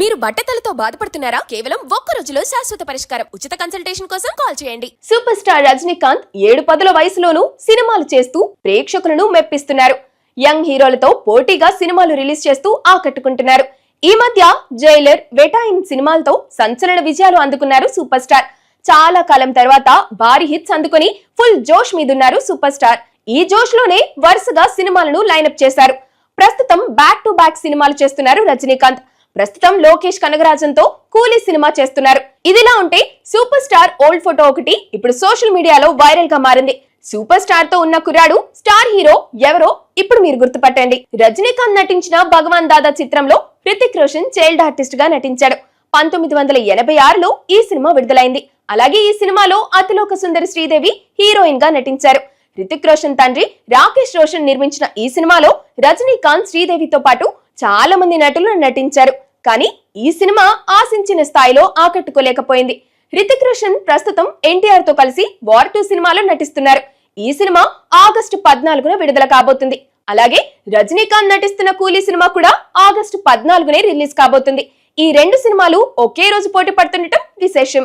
మీరు బట్టతలతో బాధపడుతున్నారా? కేవలం ఒక్క రోజులో శాశ్వత పరిష్కారం. ఉచిత కన్సల్టేషన్ కోసం కాల్ చేయండి. సూపర్ స్టార్ రజనీకాంత్ ఏడు పదుల వయసులోనూ సినిమాలు చేస్తూ ప్రేక్షకులను మెప్పిస్తున్నారు. యంగ్ హీరోలతో పోటీగా సినిమాలు రిలీజ్ చేస్తూ ఆకట్టుకుంటున్నారు. ఈ మధ్య జైలర్ వెటాయిన్ సినిమాలతో సంచలన విజయాలు అందుకున్నారు సూపర్ స్టార్. చాలా కాలం తర్వాత భారీ హిట్స్ అందుకుని ఫుల్ జోష్ మీదున్నారు సూపర్ స్టార్. ఈ జోష్లోనే వరుసగా సినిమాలను లైనప్ చేశారు. ప్రస్తుతం బ్యాక్ టు బ్యాక్ సినిమాలు చేస్తున్నారు రజనీకాంత్. ప్రస్తుతం లోకేష్ కనగరాజన్తో కూలీ సినిమా చేస్తున్నారు. ఇదిలా ఉంటే సూపర్ స్టార్ ఓల్డ్ ఫోటో ఒకటి ఇప్పుడు సోషల్ మీడియాలో వైరల్గా మారింది. సూపర్ స్టార్తో ఉన్న కుర్రాడు స్టార్ హీరో ఎవరో ఇప్పుడు మీరు గుర్తుపట్టండి. రజనీకాంత్ నటించిన భగవాన్ దాదా చిత్రంలో హృతిక్ రోషన్ చైల్డ్ ఆర్టిస్ట్గా నటించాడు. పంతొమ్మిది వందల ఎనభై ఆరులో ఈ సినిమా విడుదలైంది. అలాగే ఈ సినిమాలో అతిలోక సుందరి శ్రీదేవి హీరోయిన్గా నటించారు. రితిక్ రోషన్ తండ్రి రాకేష్ రోషన్ నిర్మించిన ఈ సినిమాలో రజనీకాంత్ శ్రీదేవితో పాటు చాలా మంది నటులు నటించారు. కానీ ఈ సినిమా ఆశించిన స్థాయిలో ఆకట్టుకోలేకపోయింది. రితిక్ రోషన్ ప్రస్తుతం ఎన్టీఆర్తో కలిసి వార్ టూ సినిమాలో నటిస్తున్నారు. ఈ సినిమా ఆగస్టు పద్నాలుగున విడుదల కాబోతుంది. అలాగే రజనీకాంత్ నటిస్తున్న కూలీ సినిమా కూడా ఆగస్టు పద్నాలుగునే రిలీజ్ కాబోతుంది. ఈ రెండు సినిమాలు ఒకే రోజు పోటీ పడుతుండటం విశేషం.